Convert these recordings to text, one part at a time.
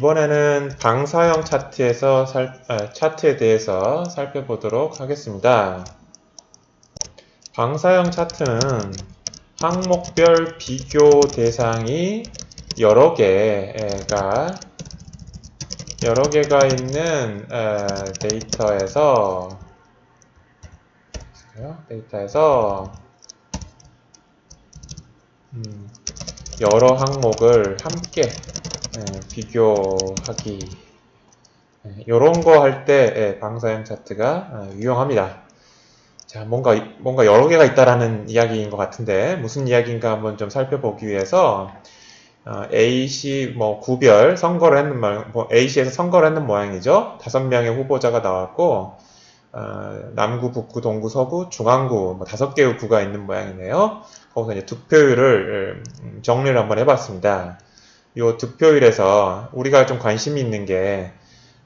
이번에는 방사형 차트에서 살, 아, 차트에 대해서 살펴보도록 하겠습니다. 방사형 차트는 항목별 비교 대상이 여러 개가 여러 개가 있는 에, 데이터에서 데이터에서 음, 여러 항목을 함께 에, 비교하기 이런 거 할 때 방사형 차트가 어, 유용합니다. 자, 뭔가 뭔가 여러 개가 있다라는 이야기인 것 같은데 무슨 이야기인가 한번 좀 살펴보기 위해서 어, A시 뭐 구별 선거를 했는 모양, 뭐 A시에서 선거를 했는 모양이죠. 다섯 명의 후보자가 나왔고 어, 남구, 북구, 동구, 서구, 중앙구 뭐 다섯 개의 구가 있는 모양이네요. 거기서 이제 득표율을 음, 정리를 한번 해봤습니다. 이 득표율에서 우리가 좀 관심이 있는 게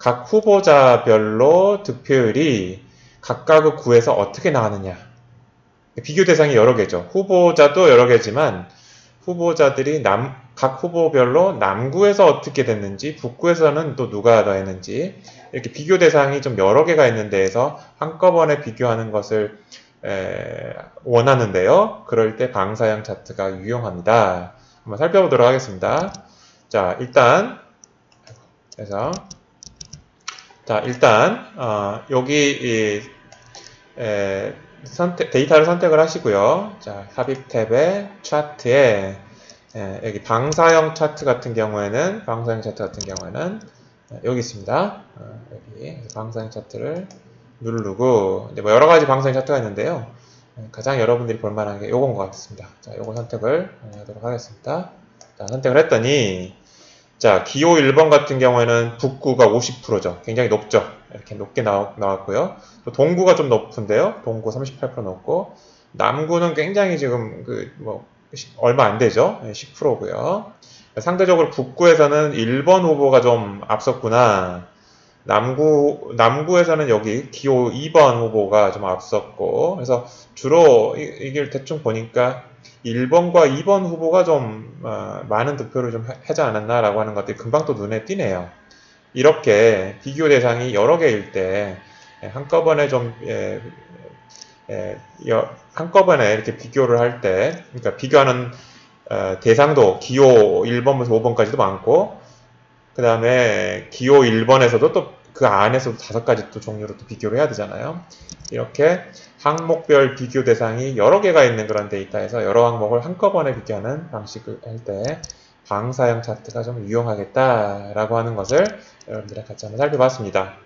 각 후보자별로 득표율이 각각의 구에서 어떻게 나왔느냐. 비교 대상이 여러 개죠. 후보자도 여러 개지만 후보자들이 남, 각 후보별로 남구에서 어떻게 됐는지, 북구에서는 또 누가 더 했는지, 이렇게 비교 대상이 좀 여러 개가 있는 데에서 한꺼번에 비교하는 것을 에, 원하는데요. 그럴 때 방사형 차트가 유용합니다. 한번 살펴보도록 하겠습니다. 자, 일단, 그래서, 자, 일단, 어, 여기, 이, 에, 선택, 데이터를 선택을 하시고요. 자, 삽입 탭에 차트에 에, 여기 방사형 차트 같은 경우에는 방사형 차트 같은 경우에는 에, 여기 있습니다. 어, 여기 방사형 차트를 누르고 이제 뭐 여러 가지 방사형 차트가 있는데요. 에, 가장 여러분들이 볼 만한 게 요건 것 같습니다. 자, 요거 선택을 하도록 하겠습니다. 자, 선택을 했더니 자, 기호 1번 같은 경우에는 북구가 50%죠. 굉장히 높죠. 이렇게 높게 나왔, 나왔고요. 또 동구가 좀 높은데요. 동구 38% 높고 남구는 굉장히 지금 그 뭐 얼마 안 되죠. 10%고요. 상대적으로 북구에서는 1번 후보가 좀 앞섰구나. 남구 남구에서는 여기 기호 2번 후보가 좀 앞섰고 그래서 주로 이, 이걸 대충 보니까 1번과 2번 후보가 좀 어, 많은 득표를 좀 하지 않았나라고 하는 것들이 금방 또 눈에 띄네요. 이렇게 비교 대상이 여러 개일 때 한꺼번에 좀 예, 예, 한꺼번에 이렇게 비교를 할 때, 그러니까 비교하는 어, 대상도 기호 1번부터 5번까지도 많고, 그 다음에 기호 1번에서도 또 그 안에서도 다섯 가지 또 종류로 또 비교를 해야 되잖아요. 이렇게 항목별 비교 대상이 여러 개가 있는 그런 데이터에서 여러 항목을 한꺼번에 비교하는 방식을 할 때 방사형 차트가 좀 유용하겠다라고 하는 것을 여러분들이 같이 한번 살펴봤습니다.